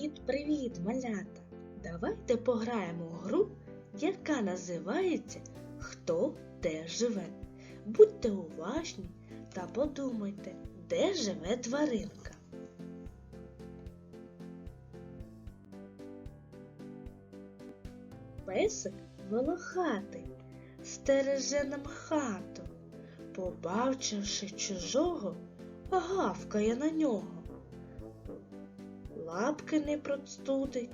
Привіт-привіт, малята! Давайте пограємо в гру, яка називається Хто де живе. Будьте уважні та подумайте, де живе тваринка. Песик волохатий, стереже нам хату, побачивши чужого, гавкає на нього лапки не простудить,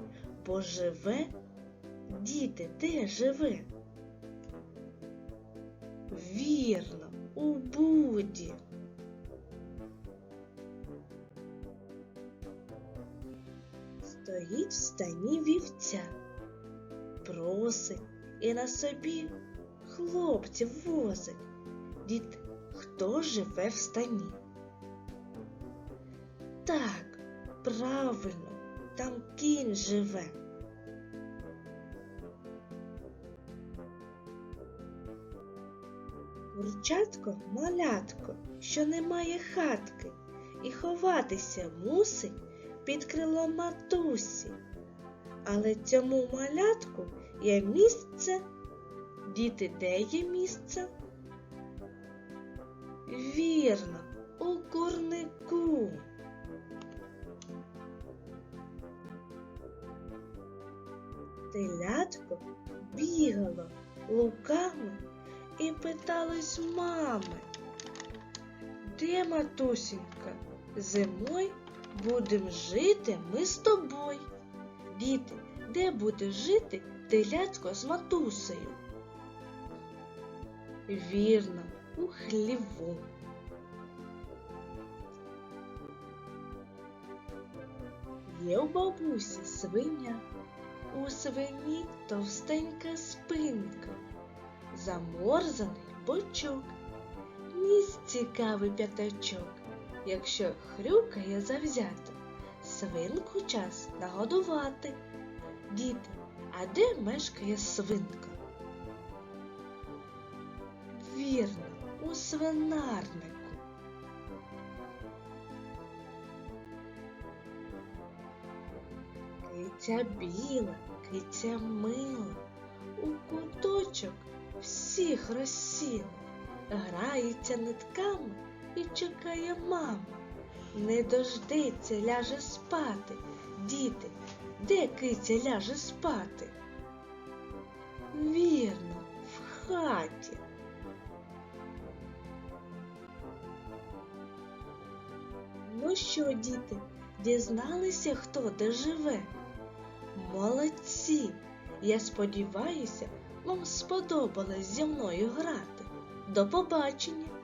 бо живе, діти, де живе? Вірно, у буді. Стоїть в стані вівця, просить і на собі хлопців возить. Діти, хто живе в стані? Так, Правильно, там кінь живе. Курчатко малятко, що не має хатки, і ховатися мусить під крилом матусі. Але цьому малятку є місце. Діти, де є місце? Вірно, у курнику. Телятко бігало луками і питалось мами. Де, матусінька, зимой будем жити ми з тобою. Діти, де буде жити телятко з матусею? Вірно, у хліву. Є у бабусі свиня. У свині товстенька спинка, заморзаний бочок, ніс цікавий п'ятачок. Якщо хрюкає завзято, свинку час нагодувати. Діти, а де мешкає свинка? Вірно, у свинарнику. Киця біла, киця мила, у куточок всіх розсіла, грається нитками і чекає маму. Не дождеться, ляже спати. Діти, де киця ляже спати? Вірно, в хаті. Ну що, діти, дізналися, хто де живе? Молодці! Я сподіваюся, вам сподобалось зі мною грати. До побачення!